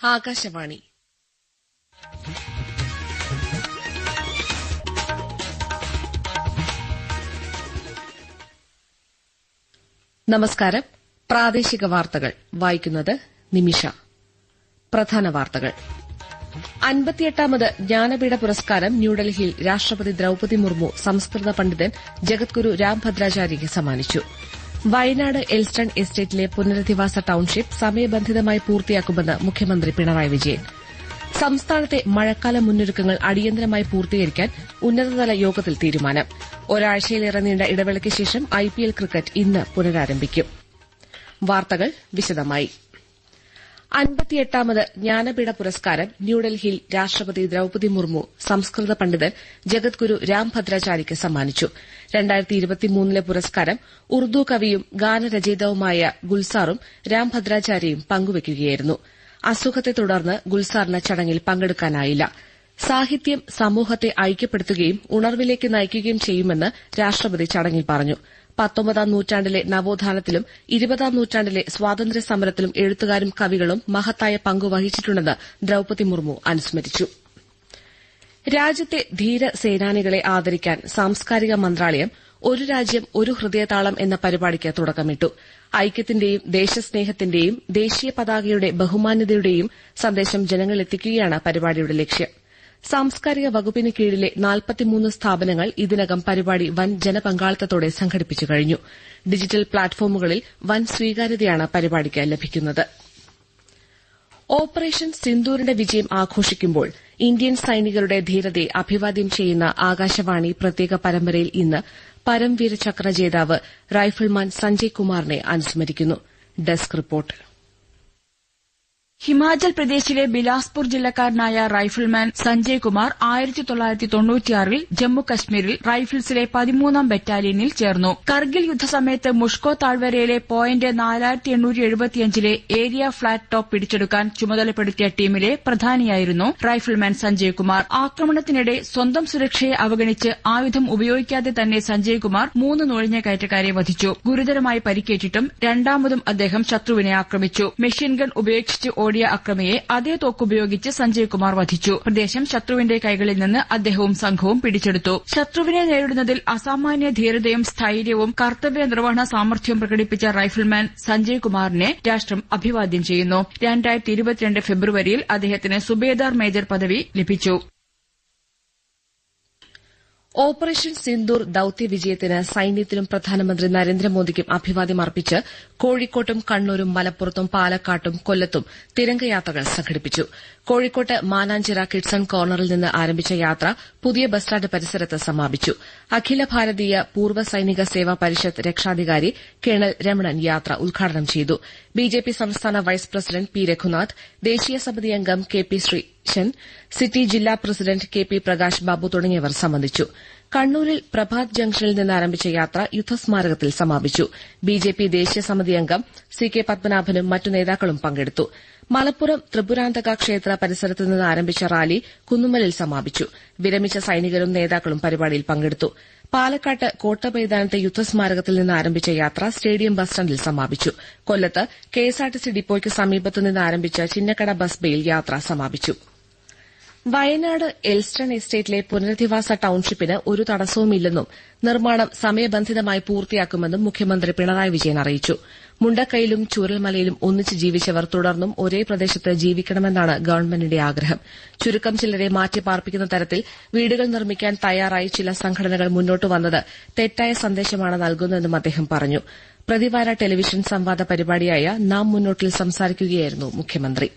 ആകാശവാണി. നമസ്കാരം. പ്രാദേശിക വാർത്തകൾ. വായിക്കുന്നത് നിമിഷ. പ്രധാന വാർത്തകൾ. അൻപത്തിയെട്ടാമത് ജ്ഞാനപീഠ പുരസ്കാരം ന്യൂഡൽഹിയിൽ രാഷ്ട്രപതി ദ്രൌപതി മുർമു സംസ്കൃത പണ്ഡിതൻ ജഗദ്ഗുരു രാംഭദ്രാചാര്യയ്ക്ക് സമ്മാനിച്ചു. വയനാട് എൽസ്റ്റൺ എസ്റ്റേറ്റിലെ പുനരധിവാസ ടൌൺഷിപ്പ് സമയബന്ധിതമായി പൂർത്തിയാക്കുമെന്ന് മുഖ്യമന്ത്രി പിണറായി വിജയൻ. സംസ്ഥാനത്തെ മഴക്കാല മുന്നൊരുക്കങ്ങൾ അടിയന്തരമായി പൂർത്തീകരിക്കാൻ ഉന്നതതല യോഗത്തിൽ തീരുമാനം. ഒരാഴ്ചയിലേറെ നീണ്ട ഇടവേളയ്ക്ക് ശേഷം ഐപിഎൽ ക്രിക്കറ്റ് ഇന്ന് പുനരാരംഭിക്കും. വാർത്തകൾ വിശദമായി. അൻപത്തിയെട്ടാമത് ജ്ഞാനപീഠ പുരസ്കാരം ന്യൂഡൽഹിയിൽ രാഷ്ട്രപതി ദ്രൌപതി മുർമു സംസ്കൃത പണ്ഡിതൻ ജഗദ്ഗുരു രാംഭദ്രാചാര്യയ്ക്ക് സമ്മാനിച്ചു. ലെ പുരസ്കാരം ഉറുദു കവിയും ഗാനരചയിതാവുമായ ഗുൽസാറും രാംഭദ്രാചാര്യയും പങ്കുവയ്ക്കുകയായിരുന്നു അസുഖത്തെ തുടർന്ന് ഗുൽസാറിന് ചടങ്ങിൽ പങ്കെടുക്കാനായില്ല. സാഹിത്യം സമൂഹത്തെ ഐക്യപ്പെടുത്തുകയും ഉണർവിലേക്ക് നയിക്കുകയും ചെയ്യുമെന്ന് രാഷ്ട്രപതി ചടങ്ങിൽ പറഞ്ഞു. പത്തൊമ്പതാം നൂറ്റാണ്ടിലെ നവോത്ഥാനത്തിലും ഇരുപതാം നൂറ്റാണ്ടിലെ സ്വാതന്ത്ര്യ സമരത്തിലും എഴുത്തുകാരും കവികളും മഹത്തായ പങ്ക് വഹിച്ചിട്ടുണ്ടെന്ന് ദ്രൌപതി മുർമു അനുസ്മരിച്ചു. രാജ്യത്തെ ധീര സേനാനികളെ ആദരിക്കാൻ സാംസ്കാരിക മന്ത്രാലയം ഒരു രാജ്യം ഒരു ഹൃദയതാളം എന്ന പരിപാടിക്ക് തുടക്കമിട്ടു. ഐക്യത്തിന്റെയും ദേശസ്നേഹത്തിന്റെയും ദേശീയ പതാകയുടെ ബഹുമാന്യതയുടെയും സന്ദേശം ജനങ്ങളിലെത്തിക്കുകയാണ് പരിപാടിയുടെ ലക്ഷ്യം. സാംസ്കാരിക വകുപ്പിന് കീഴിലെ നാൽപ്പത്തിമൂന്ന് സ്ഥാപനങ്ങൾ ഇതിനകം പരിപാടി വൻ ജനപങ്കാളിത്തത്തോടെ സംഘടിപ്പിച്ചു കഴിഞ്ഞു. ഡിജിറ്റൽ പ്ലാറ്റ്ഫോമുകളിൽ വൻ സ്വീകാര്യതയാണ് പരിപാടിക്ക് ലഭിക്കുന്നത്. ഓപ്പറേഷൻ സിന്ദൂരിന്റെ വിജയം ആഘോഷിക്കുമ്പോൾ ഇന്ത്യൻ സൈനികരുടെ ധീരതയെ അഭിവാദ്യം ചെയ്യുന്ന ആകാശവാണി പ്രത്യേക പരമ്പരയിൽ ഇന്ന് പരംവീര ചക്ര ജേതാവ് റൈഫിൾമാൻ സഞ്ജയ് കുമാറിനെ അനുസ്മരിക്കുന്നു. Desk report. ഹിമാചൽ പ്രദേശിലെ ബിലാസ്പൂർ ജില്ലക്കാരനായ റൈഫിൾമാൻ സഞ്ജയ് കുമാർ ആയിരത്തി തൊള്ളായിരത്തി തൊണ്ണൂറ്റിയാറിൽ ജമ്മു കശ്മീരിൽ റൈഫിൾസിലെ പതിമൂന്നാം ബറ്റാലിയനിൽ ചേർന്നു. കർഗിൽ യുദ്ധസമയത്ത് മുഷ്കോ താഴ്വരയിലെ പോയിന്റ് എഴുപത്തിയഞ്ചിലെ ഏരിയ ഫ്ളാറ്റ് ടോപ്പ് പിടിച്ചെടുക്കാൻ ചുമതലപ്പെടുത്തിയ ടീമിലെ പ്രധാനിയായിരുന്നു റൈഫിൾമാൻ സഞ്ജയ് കുമാർ. ആക്രമണത്തിനിടെ സ്വന്തം സുരക്ഷയെ അവഗണിച്ച് ആയുധം ഉപയോഗിക്കാതെ തന്നെ സഞ്ജയ് കുമാർ മൂന്ന് നുഴഞ്ഞ കയറ്റക്കാരെ വധിച്ചു. ഗുരുതരമായി പരിക്കേറ്റിട്ടും രണ്ടാമതും അദ്ദേഹം ശത്രുവിനെ ആക്രമിച്ചു. മെഷീൻ ഗൺ ഉപേക്ഷിച്ച് ഓടിയ അക്രമിയെ അതേ തോക്കുപയോഗിച്ച് സഞ്ജയ് കുമാർ വധിച്ചു. പ്രദേശം ശത്രുവിന്റെ കൈകളിൽ നിന്ന് അദ്ദേഹവും സംഘവും പിടിച്ചെടുത്തു. ശത്രുവിനെ നേരിടുന്നതിൽ അസാമാന്യ ധീരതയും സ്ഥൈര്യവും കർത്തവ്യ നിർവഹണ സാമർഥ്യവും പ്രകടിപ്പിച്ച റൈഫിൾമാൻ സഞ്ജയ് കുമാറിനെ രാഷ്ട്രം അഭിവാദ്യം ചെയ്യുന്നു. രണ്ടായിരത്തി ഫെബ്രുവരിയിൽ അദ്ദേഹത്തിന് സുബേദാർ മേജർ പദവി ലഭിച്ചു. ഓപ്പറേഷൻ സിന്ദൂർ ദൌത്യ വിജയത്തിന് സൈന്യത്തിനും പ്രധാനമന്ത്രി നരേന്ദ്രമോദിക്കും അഭിവാദ്യം അർപ്പിച്ച് കോഴിക്കോട്ടും കണ്ണൂരും മലപ്പുറത്തും പാലക്കാട്ടും കൊല്ലത്തും തിരംഗയാത്രകൾ സംഘടിപ്പിച്ചു. കോഴിക്കോട്ട് മാനാഞ്ചിറ കിഡ്സൺ കോർണറിൽ നിന്ന് ആരംഭിച്ച യാത്ര പുതിയ ബസ് സ്റ്റാൻഡ് പരിസരത്ത് സമാപിച്ചു. അഖില ഭാരതീയ പൂർവ സൈനിക സേവാ പരിഷത്ത് രക്ഷാധികാരി കേണൽ രമണൻ യാത്ര ഉദ്ഘാടനം ചെയ്തു. ബിജെപി സംസ്ഥാന വൈസ് പ്രസിഡന്റ് പി രഘുനാഥ് ദേശീയ സമിതി അംഗം കെ പി ശ്രീശൻ സിറ്റി ജില്ലാ president K P Prakash Babu തുടങ്ങിയവർ സംബന്ധിച്ചു. കണ്ണൂരിൽ പ്രഭാത് ജംഗ്ഷനിൽ നിന്ന് ആരംഭിച്ച യാത്ര യുദ്ധസ്മാരകത്തിൽ സമാപിച്ചു. ബിജെപി ദേശീയ സമിതി അംഗം സി കെ പത്മനാഭനും മറ്റു നേതാക്കളും പങ്കെടുത്തു. മലപ്പുറം ത്രിപുരാന്തക ക്ഷേത്ര പരിസരത്ത് നിന്ന് ആരംഭിച്ച റാലി കുന്നുമ്മലിൽ സമാപിച്ചു. വിരമിച്ച സൈനികരും നേതാക്കളും പരിപാടിയിൽ പങ്കെടുത്തു. പാലക്കാട്ട് കോട്ടമൈതാനത്തെ യുദ്ധസ്മാരകത്തിൽ നിന്ന് ആരംഭിച്ച യാത്ര സ്റ്റേഡിയം ബസ് സ്റ്റാൻഡിൽ സമാപിച്ചു. കൊല്ലത്ത് കെഎസ്ആർടിസി ഡിപ്പോയ്ക്ക് സമീപത്തു നിന്ന് ആരംഭിച്ച ചിന്നക്കട ബസ് ബേയിൽ യാത്ര സമാപിച്ചു. വയനാട് എൽസ്റ്റൺ എസ്റ്റേറ്റിലെ പുനരധിവാസ ടൌൺഷിപ്പിന് ഒരു തടസ്സവുമില്ലെന്നും നിർമ്മാണം സമയബന്ധിതമായി പൂർത്തിയാക്കുമെന്നും മുഖ്യമന്ത്രി പിണറായി വിജയൻ അറിയിച്ചു. മുണ്ടക്കൈയിലും ചൂരൽമലയിലും ഒന്നിച്ച് ജീവിച്ചവർ തുടർന്നും ഒരേ പ്രദേശത്ത് ജീവിക്കണമെന്നാണ് ഗവൺമെന്റിന്റെ ആഗ്രഹം. ചുരുക്കം ചിലരെ മാറ്റിപ്പാർപ്പിക്കുന്ന തരത്തിൽ വീടുകൾ നിർമ്മിക്കാൻ തയ്യാറായി ചില സംഘടനകൾ മുന്നോട്ട് വന്നത് തെറ്റായ സന്ദേശമാണ് നൽകുന്നതെന്നും അദ്ദേഹം പറഞ്ഞു. പ്രതിവാര ടെലിവിഷൻ സംവാദ പരിപാടിയായ നാം മുന്നോട്ടിൽ സംസാരിക്കുകയായിരുന്നു മുഖ്യമന്ത്രി.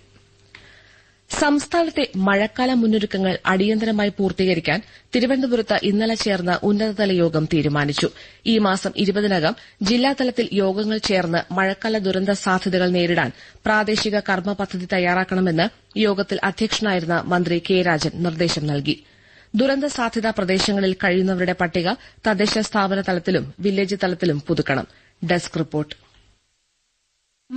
സംസ്ഥാനത്തെ മഴക്കാല മുന്നൊരുക്കങ്ങൾ അടിയന്തരമായി പൂർത്തീകരിക്കാൻ തിരുവനന്തപുരത്ത് ഇന്നലെ ചേർന്ന ഉന്നതതല യോഗം തീരുമാനിച്ചു. ഈ മാസം ഇരുപതിനകം ജില്ലാതലത്തിൽ യോഗങ്ങൾ ചേർന്ന് മഴക്കാല ദുരന്ത സാധ്യതകൾ നേരിടാൻ പ്രാദേശിക കർമ്മ പദ്ധതി തയ്യാറാക്കണമെന്ന് യോഗത്തിൽ അധ്യക്ഷനായിരുന്ന മന്ത്രി കെ രാജൻ നിർദ്ദേശം നൽകി. ദുരന്ത സാധ്യതാ പ്രദേശങ്ങളിൽ കഴിയുന്നവരുടെ പട്ടിക തദ്ദേശ സ്ഥാപന തലത്തിലും വില്ലേജ് തലത്തിലും പുതുക്കണം. Desk report.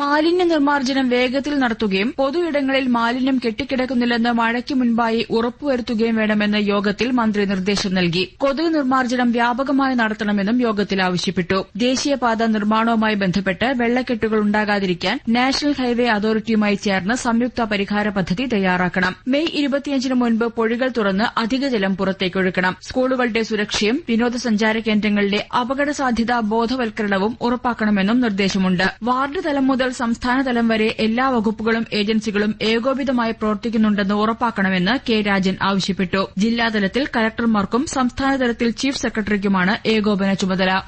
മാലിന്യ നിർമ്മാർജനം വേഗത്തിൽ നടത്തുകയും പൊതുയിടങ്ങളിൽ മാലിന്യം കെട്ടിക്കിടക്കുന്നില്ലെന്ന് മഴയ്ക്ക് മുൻപായി ഉറപ്പുവരുത്തുകയും വേണമെന്ന് യോഗത്തിൽ മന്ത്രി നിർദ്ദേശം നൽകി. കൊതുക് നിർമ്മാർജനം വ്യാപകമായി നടത്തണമെന്നും യോഗത്തിൽ ആവശ്യപ്പെട്ടു. ദേശീയപാത നിർമ്മാണവുമായി ബന്ധപ്പെട്ട് വെള്ളക്കെട്ടുകൾ ഉണ്ടാകാതിരിക്കാൻ നാഷണൽ ഹൈവേ അതോറിറ്റിയുമായി ചേർന്ന് സംയുക്ത പരിഹാര പദ്ധതി തയ്യാറാക്കണം. മെയ് ഇരുപത്തിയഞ്ചിന് മുൻപ് പൊഴികൾ തുറന്ന് അധിക ജലം പുറത്തേക്കൊഴുക്കണം സ്കൂളുകളുടെ സുരക്ഷയും വിനോദസഞ്ചാര കേന്ദ്രങ്ങളിലെ അപകട സാധ്യതാ ബോധവൽക്കരണവും ഉറപ്പാക്കണമെന്നും നിർദ്ദേശമുണ്ട്. വാർഡ് തലം മുതൽ സംസ്ഥാനതലം വരെ എല്ലാ വകുപ്പുകളും ഏജൻസികളും ഏകോപിതമായി പ്രവർത്തിക്കുന്നുണ്ടെന്ന് ഉറപ്പാക്കണമെന്ന് കെ രാജൻ ആവശ്യപ്പെട്ടു. ജില്ലാതലത്തിൽ കലക്ടർമാർക്കും സംസ്ഥാനതലത്തിൽ ചീഫ് സെക്രട്ടറിക്കുമാണ് ഏകോപന ചുമതല.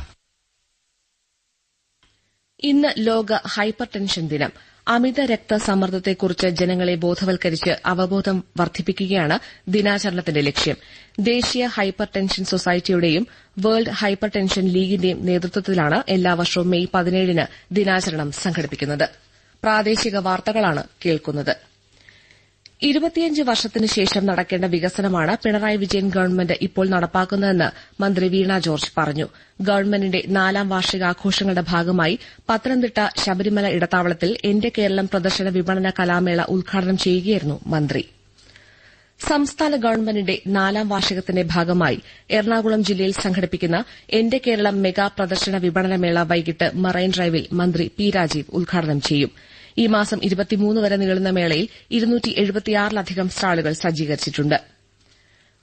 ഇന്ന് ലോക ഹൈപ്പർ ടെൻഷൻ ദിനം. അമിത രക്തസമ്മർദ്ദത്തെക്കുറിച്ച് ജനങ്ങളെ ബോധവൽക്കരിച്ച് അവബോധം വർദ്ധിപ്പിക്കുകയാണ് ദിനാചരണത്തിന്റെ ലക്ഷ്യം. ദേശീയ ഹൈപ്പർ ടെൻഷൻ സൊസൈറ്റിയുടെയും വേൾഡ് ഹൈപ്പർ ടെൻഷൻ ലീഗിന്റെയും നേതൃത്വത്തിലാണ് എല്ലാ വർഷവും മെയ് പതിനേഴിന് ദിനാചരണം സംഘടിപ്പിക്കുന്നത്. ഇരുപത്തിയഞ്ച് വർഷത്തിനു ശേഷം നടക്കേണ്ട വികസനമാണ് പിണറായി വിജയൻ ഗവൺമെന്റ് ഇപ്പോൾ നടപ്പാക്കുന്നതെന്ന് മന്ത്രി വീണ ജോർജ് പറഞ്ഞു. ഗവൺമെന്റിന്റെ നാലാം വാർഷികാഘോഷങ്ങളുടെ ഭാഗമായി പത്തനംതിട്ട ശബരിമല ഇടത്താവളത്തിൽ എന്റെ കേരളം പ്രദർശന വിപണന കലാമേള ഉദ്ഘാടനം ചെയ്യുകയായിരുന്നു മന്ത്രി. സംസ്ഥാന ഗവൺമെന്റിന്റെ നാലാം വാർഷികത്തിന്റെ ഭാഗമായി എറണാകുളം ജില്ലയിൽ സംഘടിപ്പിക്കുന്ന എന്റെ കേരളം മെഗാ പ്രദർശന വിപണനമേള വൈകിട്ട് മറൈൻ ഡ്രൈവിൽ മന്ത്രി പി രാജീവ് ഉദ്ഘാടനം ചെയ്യും. ഈ മാസം ഇരുപത്തിമൂന്ന് വരെ നീളുന്ന മേളയിൽ ഇരുന്നൂറ്റി എഴുപത്തിയാറിലധികം സ്റ്റാളുകൾ സജ്ജീകരിച്ചിട്ടുണ്ട്.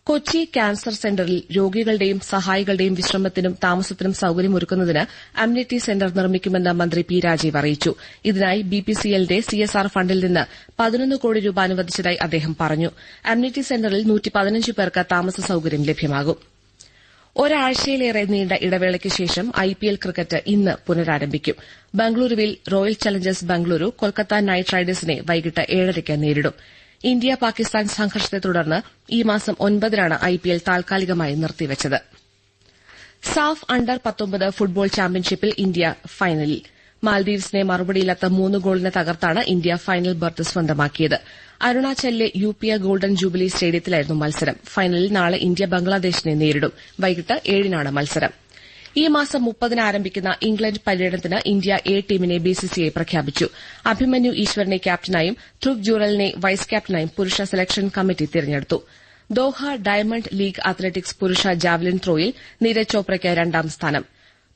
കൊച്ചി ക്യാൻസർ സെന്ററിൽ രോഗികളുടെയും സഹായികളുടെയും വിശ്രമത്തിനും താമസത്തിനും സൌകര്യമൊരുക്കുന്നതിന് അമ്യൂണിറ്റി സെന്റർ നിർമ്മിക്കുമെന്ന് മന്ത്രി പി രാജീവ് അറിയിച്ചു. ഇതിനായി ബിപിസിഎല്ലിന്റെ സിഎസ്ആർ ഫണ്ടിൽ നിന്ന് പതിനൊന്ന് കോടി രൂപ അനുവദിച്ചതായി അദ്ദേഹം പറഞ്ഞു. അമ്യൂണിറ്റി സെന്ററിൽ പേർക്ക് താമസ സൌകര്യം ലഭ്യമാകും. ഒരാഴ്ചയിലേറെ നീണ്ട ഇടവേളയ്ക്ക് ശേഷം ഐപിഎൽ ക്രിക്കറ്റ് ഇന്ന് പുനരാരംഭിക്കും. ബംഗളൂരുവിൽ Royal Challengers Bengaluru Kolkata Knight റൈഡേഴ്സിനെ വൈകിട്ട് ഏഴരയ്ക്ക് നേരിടും. ഇന്ത്യ പാകിസ്ഥാൻ സംഘർഷത്തെ തുടർന്ന് ഈ മാസം ഒൻപതിനാണ് ഐപിഎൽ താൽക്കാലികമായി നിർത്തിവച്ചത്. സാഫ് അണ്ടർ പത്തൊമ്പത് ഫുട്ബോൾ ചാമ്പ്യൻഷിപ്പിൽ ഇന്ത്യ ഫൈനലിൽ. മാൽദീവ്സിനെ മറുപടിയില്ലാത്ത മൂന്ന് ഗോളിന് തകർത്താണ് ഇന്ത്യ ഫൈനൽ ബർത്ത് സ്വന്തമാക്കിയത്. അരുണാചലിലെ U P A golden jubilee സ്റ്റേഡിയത്തിലായിരുന്നു മത്സരം. ഫൈനലിൽ നാളെ ഇന്ത്യ ബംഗ്ലാദേശിനെ നേരിടും. വൈകിട്ട് ഏഴിനാണ് മത്സരം. ഈ മാസം മുപ്പതിന് ആരംഭിക്കുന്ന ഇംഗ്ലണ്ട് പര്യടനത്തിന് ഇന്ത്യ എ ടീമിനെ ബിസിസിഐ പ്രഖ്യാപിച്ചു. അഭിമന്യു ഈശ്വരനെ ക്യാപ്റ്റനായും ധ്രുവ് ജൂറലിനെ വൈസ് ക്യാപ്റ്റനായും പുരുഷ സെലക്ഷൻ കമ്മിറ്റി തിരഞ്ഞെടുത്തു. ദോഹ ഡയമണ്ട് ലീഗ് അത്ലറ്റിക്സ് പുരുഷ ജാവലിൻ ത്രോയിൽ നീരജ് ചോപ്രയ്ക്ക് രണ്ടാം സ്ഥാനം.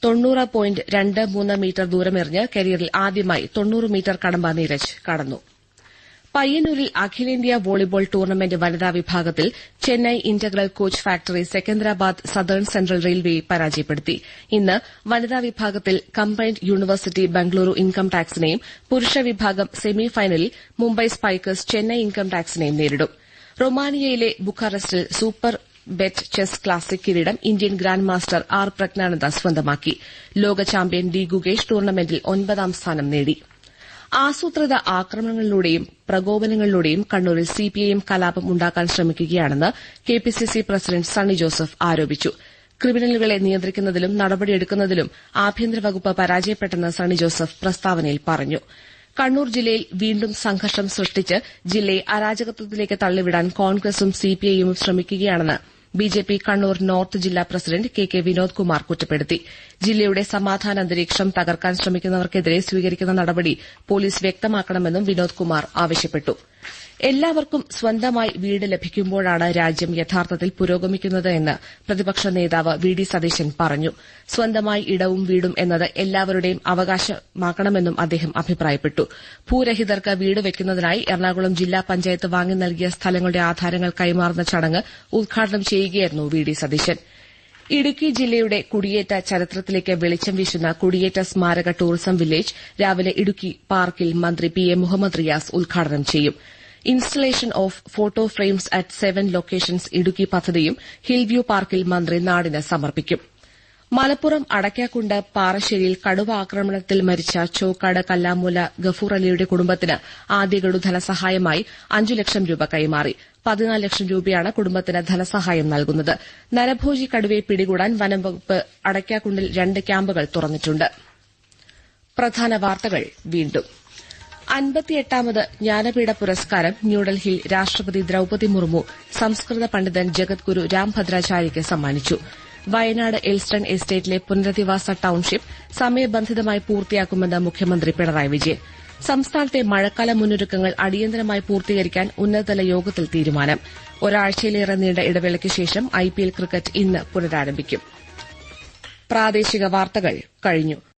തൊണ്ണൂറ് പോയിന്റ് രണ്ട് മൂന്ന് മീറ്റർ ദൂരമെറിഞ്ഞ് കരിയറിൽ ആദ്യമായി തൊണ്ണൂറ് മീറ്റർ കടമ്പ നീരജ് കടന്നു. പയ്യന്നൂരിൽ അഖിലേന്ത്യാ വോളിബോൾ ടൂർണമെന്റ് വനിതാ വിഭാഗത്തിൽ Chennai Integral Coach Factory Secunderabad Southern Central റെയിൽവേയെ പരാജയപ്പെടുത്തി. ഇന്ന് വനിതാ വിഭാഗത്തിൽ കംബൈൻഡ് യൂണിവേഴ്സിറ്റി ബംഗളൂരു ഇൻകം ടാക്സിനെയും പുരുഷ വിഭാഗം സെമി ഫൈനലിൽ മുംബൈ സ്പൈക്കേഴ്സ് ചെന്നൈ ഇൻകം ടാക്സിനെയും നേരിടും. റൊമാനിയയിലെ ബുക്കാറസ്റ്റിൽ സൂപ്പർ ബെറ്റ് ചെസ് ക്ലാസിക് കിരീടം Indian grand master R Praggnanandhaa സ്വന്തമാക്കി. ലോക ചാമ്പ്യൻ ഡി ഗുകേഷ് ടൂർണമെന്റിൽ ഒൻപതാം സ്ഥാനം നേടി. ആസൂത്രിത ആക്രമണങ്ങളിലൂടെയും പ്രകോപനങ്ങളിലൂടെയും കണ്ണൂരിൽ സിപിഐഎം കലാപം ഉണ്ടാക്കാൻ ശ്രമിക്കുകയാണെന്ന് കെപിസിസി പ്രസിഡന്റ് സണ്ണി ജോസഫ് ആരോപിച്ചു. ക്രിമിനലുകളെ നിയന്ത്രിക്കുന്നതിലും നടപടിയെടുക്കുന്നതിലും ആഭ്യന്തര വകുപ്പ് പരാജയപ്പെട്ടെന്ന് സണ്ണി ജോസഫ് പ്രസ്താവനയിൽ പറഞ്ഞു. കണ്ണൂർ ജില്ലയിൽ വീണ്ടും സംഘർഷം സൃഷ്ടിച്ച് ജില്ലയെ അരാജകത്വത്തിലേക്ക് തള്ളിവിടാൻ കോൺഗ്രസും സിപിഐഎമ്മും ശ്രമിക്കുകയാണെന്ന് ബിജെപി കണ്ണൂർ നോർത്ത് ജില്ലാ president K K Vinod Kumar കുറ്റപ്പെടുത്തി. ജില്ലയുടെ സമാധാന അന്തരീക്ഷം തകർക്കാൻ ശ്രമിക്കുന്നവർക്കെതിരെ സ്വീകരിക്കുന്ന നടപടി പോലീസ് വ്യക്തമാക്കണമെന്നും വിനോദ് കുമാർ ആവശ്യപ്പെട്ടു. എല്ലാവർക്കും സ്വന്തമായി വീട് ലഭിക്കുമ്പോഴാണ് രാജ്യം യഥാർത്ഥത്തിൽ പുരോഗമിക്കുന്നത് എന്ന് പ്രതിപക്ഷ നേതാവ് വി ഡി സതീശൻ പറഞ്ഞു. സ്വന്തമായി ഇടവും വീടും എന്നത് എല്ലാവരുടെയും അവകാശമാക്കണമെന്നും അദ്ദേഹം അഭിപ്രായപ്പെട്ടു. ഭൂരഹിതർക്ക് വീട് വയ്ക്കുന്നതിനായി എറണാകുളം ജില്ലാ പഞ്ചായത്ത് വാങ്ങി നൽകിയ സ്ഥലങ്ങളുടെ ആധാരങ്ങൾ കൈമാറുന്ന ചടങ്ങ് ഉദ്ഘാടനം ചെയ്യുകയായിരുന്നു വി ഡി സതീശൻ. ഇടുക്കി ജില്ലയുടെ കുടിയേറ്റ ചരിത്രത്തിലേക്ക് വെളിച്ചം വീശുന്ന കുടിയേറ്റ സ്മാരക ടൂറിസം വില്ലേജ് രാവിലെ ഇടുക്കി പാർക്കിൽ മന്ത്രി പി എ മുഹമ്മദ് റിയാസ് ഉദ്ഘാടനം ചെയ്യും. Installation of photo frames at seven locations Idukki പദ്ധതിയും ഹിൽവ്യൂ പാർക്കിൽ മന്ത്രി നാടിന് സമർപ്പിക്കും. മലപ്പുറം അടയ്ക്കാക്കുണ്ട് പാറശ്ശേരിയിൽ കടുവ ആക്രമണത്തിൽ മരിച്ച ചോക്കാട് കല്ലാമൂല ഗഫൂർ അലിയുടെ കുടുംബത്തിന് ആദ്യ ഗഡു ധനസഹായമായി അഞ്ചു ലക്ഷം രൂപ കൈമാറി. പതിനാല് ലക്ഷം രൂപയാണ് കുടുംബത്തിന് ധനസഹായം നൽകുന്നത്. നരഭോജി കടുവയെ പിടികൂടാൻ വനംവകുപ്പ് അടയ്ക്കാക്കുണ്ടിൽ രണ്ട് ക്യാമ്പുകൾ തുറന്നിട്ടുണ്ട്. പ്രധാന വാർത്തകൾ വീണ്ടും. അൻപത്തിയെട്ടാമത് ജ്ഞാനപീഠ പുരസ്കാരം ന്യൂഡൽഹിയിൽ രാഷ്ട്രപതി ദ്രൌപതി മുർമു സംസ്കൃത പണ്ഡിതൻ ജഗദ്ഗുരു രാംഭദ്രാചാര്യയ്ക്ക് സമ്മാനിച്ചു. വയനാട് എൽസ്റ്റൺ എസ്റ്റേറ്റിലെ പുനരധിവാസ ടൌൺഷിപ്പ് സമയബന്ധിതമായി പൂർത്തിയാക്കുമെന്ന് മുഖ്യമന്ത്രി പിണറായി വിജയൻ. സംസ്ഥാനത്തെ മഴക്കാല മുന്നൊരുക്കങ്ങൾ അടിയന്തരമായി പൂർത്തീകരിക്കാൻ ഉന്നതതല യോഗത്തിൽ തീരുമാനം. ഒരാഴ്ചയിലേറെ നീണ്ട ഇടവേളയ്ക്ക് ശേഷം ഐപിഎൽ ക്രിക്കറ്റ് ഇന്ന് പുനരാരംഭിക്കും. പ്രാദേശിക വാർത്തകൾ കഴിഞ്ഞു.